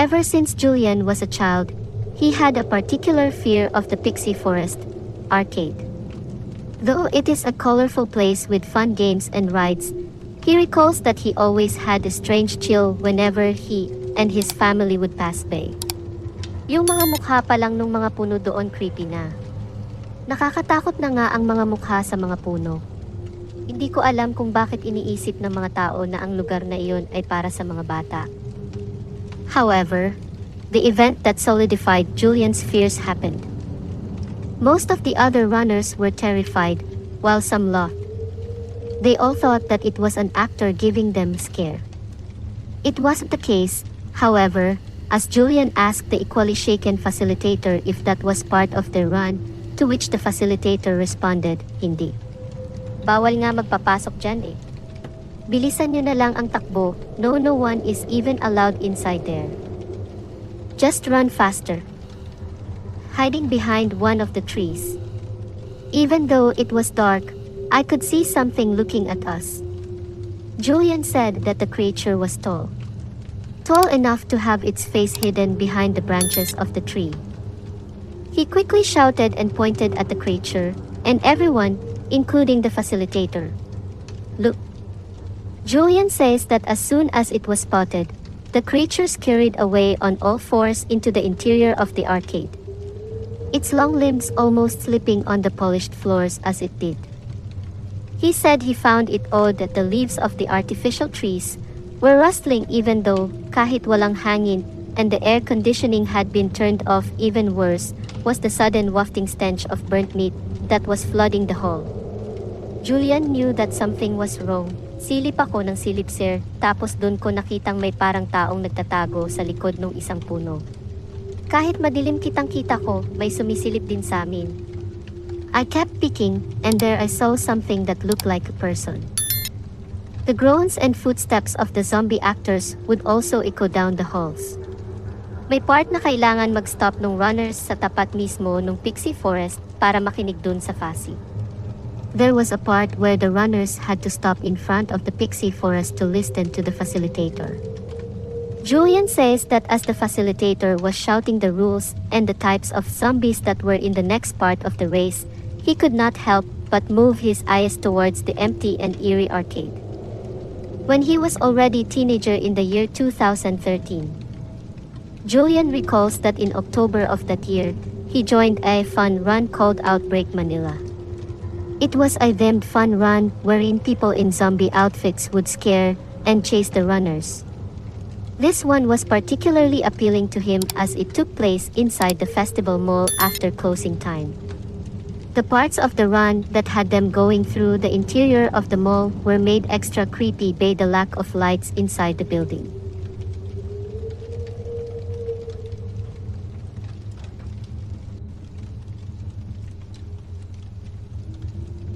Ever since Julian was a child, he had a particular fear of the Pixie Forest arcade. Though it is a colorful place with fun games and rides, he recalls that he always had a strange chill whenever he and his family would pass by. Yung mga mukha pa lang nung mga puno doon creepy na. Nakakatakot na nga ang mga mukha sa mga puno. Hindi ko alam kung bakit iniisip ng mga tao na ang lugar na iyon ay para sa mga bata. However, the event that solidified Julian's fears happened. Most of the other runners were terrified, while some laughed. They all thought that it was an actor giving them scare. It wasn't the case, however, as Julian asked the equally shaken facilitator if that was part of their run, to which the facilitator responded, hindi. Bawal nga magpapasok dyan eh. Bilisan nyo na lang ang takbo, no no one is even allowed inside there. Just run faster. Hiding behind one of the trees. Even though it was dark, I could see something looking at us. Julian said that the creature was tall. Tall enough to have its face hidden behind the branches of the tree. He quickly shouted and pointed at the creature, and everyone, including the facilitator. Look. Julian says that as soon as it was spotted, the creature scurried away on all fours into the interior of the arcade. Its long limbs almost slipping on the polished floors as it did. He said he found it odd that the leaves of the artificial trees were rustling even though kahit walang hangin and the air conditioning had been turned off even worse was the sudden wafting stench of burnt meat that was flooding the hall. Julian knew that something was wrong. Silip ako ng silip sir, tapos doon ko nakitang may parang taong nagtatago sa likod ng isang puno. Kahit madilim kitang kita ko, may sumisilip din sa amin. I kept peeking, and there I saw something that looked like a person. The groans and footsteps of the zombie actors would also echo down the halls. May part na kailangan mag-stop ng runners sa tapat mismo ng Pixie Forest para makinig dun sa Fasi. There was a part where the runners had to stop in front of the Pixie Forest to listen to the facilitator. Julian says that as the facilitator was shouting the rules and the types of zombies that were in the next part of the race, he could not help but move his eyes towards the empty and eerie arcade. When he was already teenager in the year 2013, Julian recalls that in October of that year, he joined a fun run called Outbreak Manila. It was a themed fun run wherein people in zombie outfits would scare and chase the runners. This one was particularly appealing to him as it took place inside the festival mall after closing time. The parts of the run that had them going through the interior of the mall were made extra creepy by the lack of lights inside the building.